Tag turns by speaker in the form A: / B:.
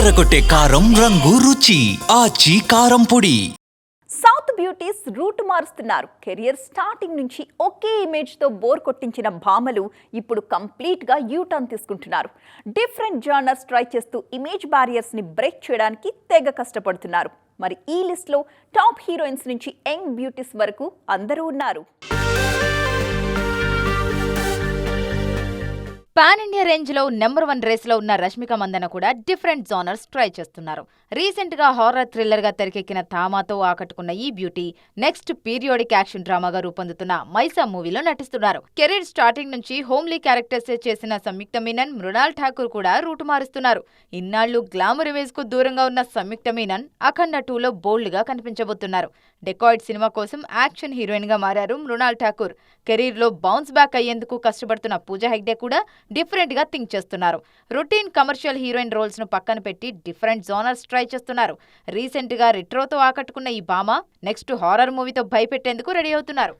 A: అదరగొట్టే కారం రంగు రుచి ఆచి కారం పొడి.
B: సౌత్ బ్యూటీస్ రూట్ మారుస్తున్నారు. కెరియర్ స్టార్టింగ్ నుంచి ఒకే ఇమేజ్తో బోర్ కొట్టించిన భామలు ఇప్పుడు కంప్లీట్గా యూటర్న్ తీసుకుంటున్నారు. డిఫరెంట్ జానర్స్ ట్రై చేస్తూ ఇమేజ్ బ్యారియర్స్ని బ్రేక్ చేయడానికి తెగ కష్టపడుతున్నారు. మరి ఈ లిస్ట్లో టాప్ హీరోయిన్స్ నుంచి యంగ్ బ్యూటీస్ వరకు అందరూ ఉన్నారు.
C: పాన్ ఇండియా రేంజ్లో నెంబర్ వన్ రేస్లో ఉన్న రష్మిక మందన కూడా డిఫరెంట్ జోనర్స్ ట్రై చేస్తున్నారు. రీసెంట్గా హారర్ థ్రిల్లర్గా తెరకెక్కిన థామాతో ఆకట్టుకున్న ఈ బ్యూటీ నెక్స్ట్ పీరియోడిక్ యాక్షన్ డ్రామాగా రూపొందుతున్న మైసా మూవీలో నటిస్తున్నారు. కెరీర్ స్టార్టింగ్ నుంచి హోమ్లీ క్యారెక్టర్స్ చేసిన సంయుక్త మీనన్ మృణాల్ ఠాకూర్ కూడా రూటు మారుస్తున్నారు. ఇన్నాళ్ళు గ్లామర్ ఇమేజ్కు దూరంగా ఉన్న సంయుక్త మీనన్ అఖండ టూలో బోల్డ్గా కనిపించబోతున్నారు. డెకాయిడ్ సినిమా కోసం యాక్షన్ హీరోయిన్గా మారారు మృణాల్ ఠాకూర్. కెరీర్లో బౌన్స్ బ్యాక్ అయ్యేందుకు కష్టపడుతున్న పూజా హెగ్డే కూడా డిఫరెంట్గా థింక్ చేస్తున్నారు. రొటీన్ కమర్షియల్ హీరోయిన్ రోల్స్ను పక్కన పెట్టి డిఫరెంట్ జోనర్స్ ట్రై చేస్తున్నారు. రీసెంట్గా రిట్రోతో ఆకట్టుకున్న ఈ భామ నెక్స్ట్ హారర్ మూవీతో భయపెట్టేందుకు రెడీ అవుతున్నారు.